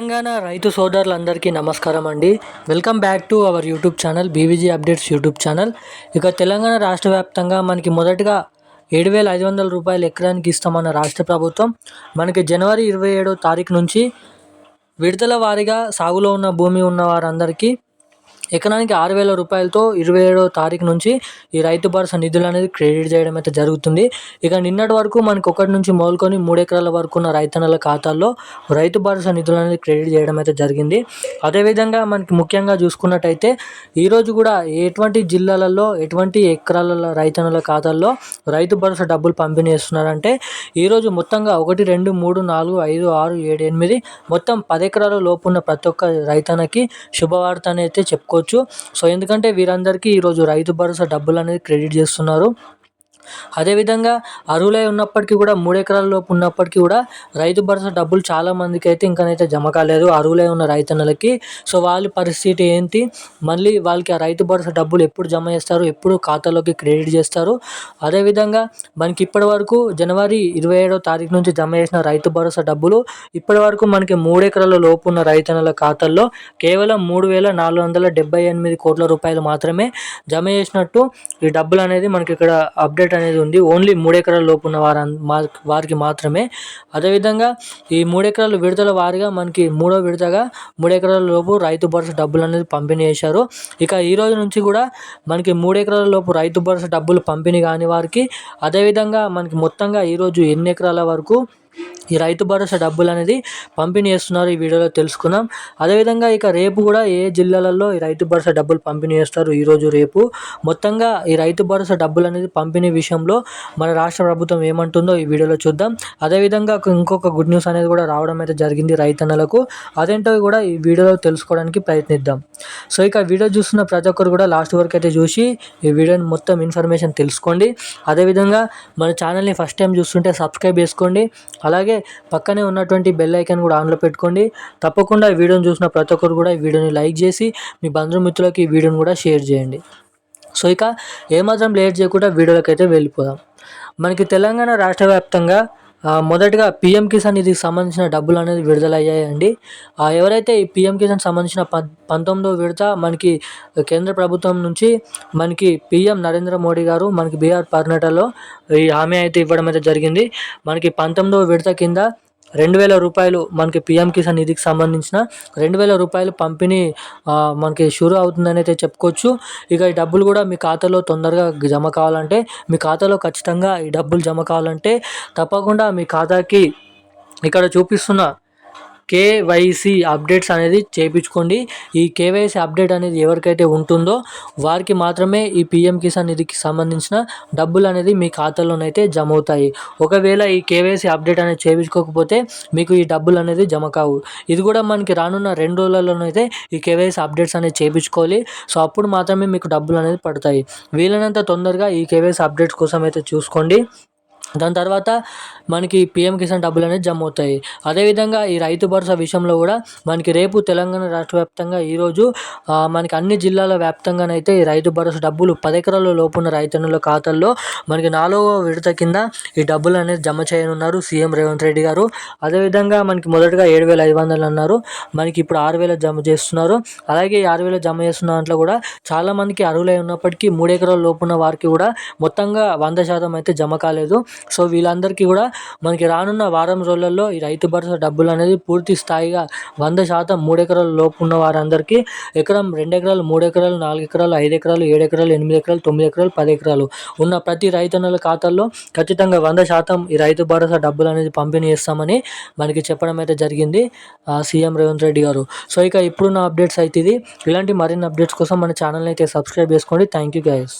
తెలంగాణ రైతు సోదరులందరికీ నమస్కారం అండి. Welcome back to our YouTube channel BVG updates YouTube channel ఇక తెలంగాణ రాష్ట్ర వ్యాప్తంగా మనకి మొదటగా ఏడు వేల ఐదు వందల రూపాయలు ఎకరానికి ఇస్తామన్న రాష్ట్ర ప్రభుత్వం. మనకి జనవరి ఇరవై ఏడో తారీఖు నుంచి విడతల వారీగా సాగులో ఉన్న భూమి ఉన్న వారందరికీ ఎకరానికి ఆరు వేల రూపాయలతో ఇరవై ఏడవ తారీఖు నుంచి ఈ రైతు భరోసా నిధులు అనేది క్రెడిట్ చేయడం అయితే జరుగుతుంది. ఇక నిన్నటి వరకు మనకి ఒకటి నుంచి మొదలుకొని మూడు ఎకరాల వరకు ఉన్న రైతన్నల ఖాతాల్లో రైతు భరోసా నిధులు అనేది క్రెడిట్ చేయడం అయితే జరిగింది. అదేవిధంగా మనకి ముఖ్యంగా చూసుకున్నట్టయితే ఈరోజు కూడా ఎటువంటి జిల్లాలలో ఎటువంటి ఎకరాల రైతన్నల ఖాతాల్లో రైతు భరోసా డబ్బులు పంపిణీ చేస్తున్నారంటే ఈరోజు మొత్తంగా ఒకటి రెండు మూడు నాలుగు ఐదు ఆరు ఏడు ఎనిమిది మొత్తం పది ఎకరాల లోపు ఉన్న ప్రతి ఒక్క రైతన్నకి శుభవార్త అయితే చెప్పుకో చెప్పుకోవచ్చు సో ఎందుకంటే వీరందరికీ ఈరోజు రైతు భరోసా డబ్బులు అనేది క్రెడిట్ చేస్తున్నారు. అదేవిధంగా అర్హులై ఉన్నప్పటికీ కూడా మూడు ఎకరాల లోపు ఉన్నప్పటికీ కూడా రైతు భరోసా డబ్బులు చాలా మందికి అయితే ఇంకనైతే జమ కాలేదు. అర్హులై ఉన్న రైతన్నలకి. సో వాళ్ళ పరిస్థితి ఏంటి? మళ్ళీ వాళ్ళకి ఆ రైతు భరోసా డబ్బులు ఎప్పుడు జమ చేస్తారు? ఎప్పుడు ఖాతాలోకి క్రెడిట్ చేస్తారు? అదేవిధంగా మనకి ఇప్పటి వరకు జనవరి ఇరవై ఏడో తారీఖు నుంచి జమ చేసిన రైతు భరోసా డబ్బులు ఇప్పటి వరకు మనకి మూడు ఎకరాల లోపు ఉన్న రైతన్నల ఖాతాల్లో కేవలం మూడు వేల నాలుగు వందల డెబ్బై ఎనిమిది కోట్ల రూపాయలు మాత్రమే జమ చేసినట్టు ఈ డబ్బులు అనేది మనకి ఇక్కడ అప్డేట్ అనేది ఉంది. ఓన్లీ మూడు ఎకరాల లోపు ఉన్న వారు వారికి మాత్రమే. అదేవిధంగా ఈ మూడు ఎకరాల విడతల వారిగా మనకి మూడో విడతగా మూడు ఎకరాల లోపు రైతు భరోసా డబ్బులు అనేది పంపిణీ చేశారు. ఇక ఈ రోజు నుంచి కూడా మనకి మూడు ఎకరాల లోపు రైతు భరోసా డబ్బులు పంపిణీ కాని వారికి అదేవిధంగా మనకి మొత్తంగా ఈరోజు ఎన్ని ఎకరాల వరకు ఈ రైతు భరోసా డబ్బులు అనేది పంపిణీ చేస్తున్నారు ఈ వీడియోలో తెలుసుకున్నాం అదేవిధంగా ఇక రేపు కూడా ఏ జిల్లాలలో ఈ రైతు భరోసా డబ్బులు పంపిణీ చేస్తారు ఈరోజు రేపు? మొత్తంగా ఈ రైతు భరోసా డబ్బులు అనేది పంపిణీ విషయంలో మన రాష్ట్ర ప్రభుత్వం ఏమంటుందో ఈ వీడియోలో చూద్దాం. అదేవిధంగా ఇంకొక గుడ్ న్యూస్ అనేది కూడా రావడం అయితే జరిగింది రైతన్నలకు. అదేంటో కూడా ఈ వీడియోలో తెలుసుకోవడానికి ప్రయత్నిద్దాం. సో ఇక వీడియో చూస్తున్న ప్రతి ఒక్కరు కూడా లాస్ట్ వరకు అయితే చూసి ఈ వీడియోని మొత్తం ఇన్ఫర్మేషన్ తెలుసుకోండి. అదేవిధంగా మన ఛానల్ని ఫస్ట్ టైం చూస్తుంటే సబ్స్క్రైబ్ చేసుకోండి. అలాగే పక్కనే ఉన్నటువంటి బెల్ ఐకాన్ కూడా ఆన్లో పెట్టుకోండి. తప్పకుండా ఈ వీడియోని చూసిన ప్రతి ఒక్కరు కూడా ఈ వీడియోని లైక్ చేసి మీ బంధుమిత్రులకి ఈ వీడియోని కూడా షేర్ చేయండి. సో ఇక ఏమాత్రం లేట్ చేయకుండా వీడియోలకైతే వెళ్ళిపోదాం. మనకి తెలంగాణ రాష్ట్ర వ్యాప్తంగా మొదటగా పిఎం కిసాన్ ఇది సంబంధించిన డబ్బులు అనేది విడుదలయ్యాయండి. ఎవరైతే ఈ పిఎం కిసాన్ సంబంధించిన ప పంతొమ్మిదో విడత మనకి కేంద్ర ప్రభుత్వం నుంచి మనకి పిఎం నరేంద్ర మోడీ గారు మనకి బీఆర్ పర్నటలో ఈ హామీ అయితే ఇవ్వడం అయితే జరిగింది. మనకి పంతొమ్మిదవ విడత కింద రెండు వేల రూపాయలు మనకి పిఎం కిసాన్ నిధికి సంబంధించిన రెండు వేల రూపాయలు పంపిణీ మనకి షూర్ అవుతుందని అయితే చెప్పుకోవచ్చు. ఇక ఈ డబ్బులు కూడా మీ ఖాతాలో తొందరగా జమ కావాలంటే మీ ఖాతాలో ఖచ్చితంగా ఈ డబ్బులు జమ కావాలంటే తప్పకుండా మీ ఖాతాకి ఇక్కడ చూపిస్తున్న కేవైసీ అప్డేట్స్ అనేది చేయించుకోండి ఈ కేవైసీ అప్డేట్ అనేది ఎవరికైతే ఉంటుందో వారికి మాత్రమే ఈ పిఎం కిసాన్ నిధికి సంబంధించిన డబ్బులు అనేది మీ ఖాతాలోనైతే జమ అవుతాయి ఒకవేళ ఈ కేవైసీ అప్డేట్ అనేది చేయించుకోకపోతే మీకు ఈ డబ్బులు అనేది జమ కావు. ఇది కూడా మనకి రానున్న రెండు రోజులలోనైతే ఈ కేవైసీ అప్డేట్స్ అనేది చేయించుకోవాలి సో అప్పుడు మాత్రమే మీకు డబ్బులు అనేది పడతాయి. వీలైనంత తొందరగా ఈ కేవైసీ అప్డేట్స్ కోసం అయితే చూసుకోండి. దాని తర్వాత మనకి పిఎం కిసాన్ డబ్బులు అనేది జమ అవుతాయి. అదేవిధంగా ఈ రైతు భరోసా విషయంలో కూడా మనకి రేపు తెలంగాణ రాష్ట్ర వ్యాప్తంగా ఈరోజు మనకి అన్ని జిల్లాల వ్యాప్తంగానైతే ఈ రైతు భరోసా డబ్బులు పది ఎకరాల లోపున్న రైతన్నుల ఖాతాల్లో మనకి నాలుగో విడత కింద ఈ డబ్బులు అనేది జమ చేయనున్నారు సీఎం రేవంత్ రెడ్డి గారు. అదేవిధంగా మనకి మొదటగా ఏడు వేల ఐదు వందలు అన్నారు. మనకి ఇప్పుడు ఆరు వేల జమ చేస్తున్నారు. అలాగే ఈ ఆరు వేల జమ చేస్తున్న దాంట్లో కూడా చాలామందికి అర్హులై ఉన్నప్పటికీ మూడు ఎకరాల లోపున్న వారికి కూడా మొత్తంగా వంద శాతం అయితే జమ కాలేదు. సో వీళ్ళందరికీ కూడా మనకి రానున్న వారం రోజులలో ఈ రైతు భరోసా డబ్బులు అనేది పూర్తి స్థాయిగా వంద శాతం మూడు ఎకరాల లోపు ఉన్న వారందరికీ ఎకరం రెండు ఎకరాలు మూడు ఎకరాలు నాలుగు ఎకరాలు ఐదు ఎకరాలు ఏడు ఎకరాలు ఎనిమిది ఎకరాలు తొమ్మిది ఎకరాలు పది ఎకరాలు ఉన్న ప్రతి రైతన్నల ఖాతాల్లో ఖచ్చితంగా వంద శాతం ఈ రైతు భరోసా డబ్బులు అనేది పంపిణీ చేస్తామని మనకి చెప్పడం అయితే జరిగింది సీఎం రేవంత్ రెడ్డి గారు. సో ఇక ఇప్పుడున్న అప్డేట్స్ అయితే ఇది. ఇలాంటి మరిన్ని అప్డేట్స్ కోసం మన ఛానల్ని అయితే సబ్స్క్రైబ్ చేసుకోండి. Thank you guys.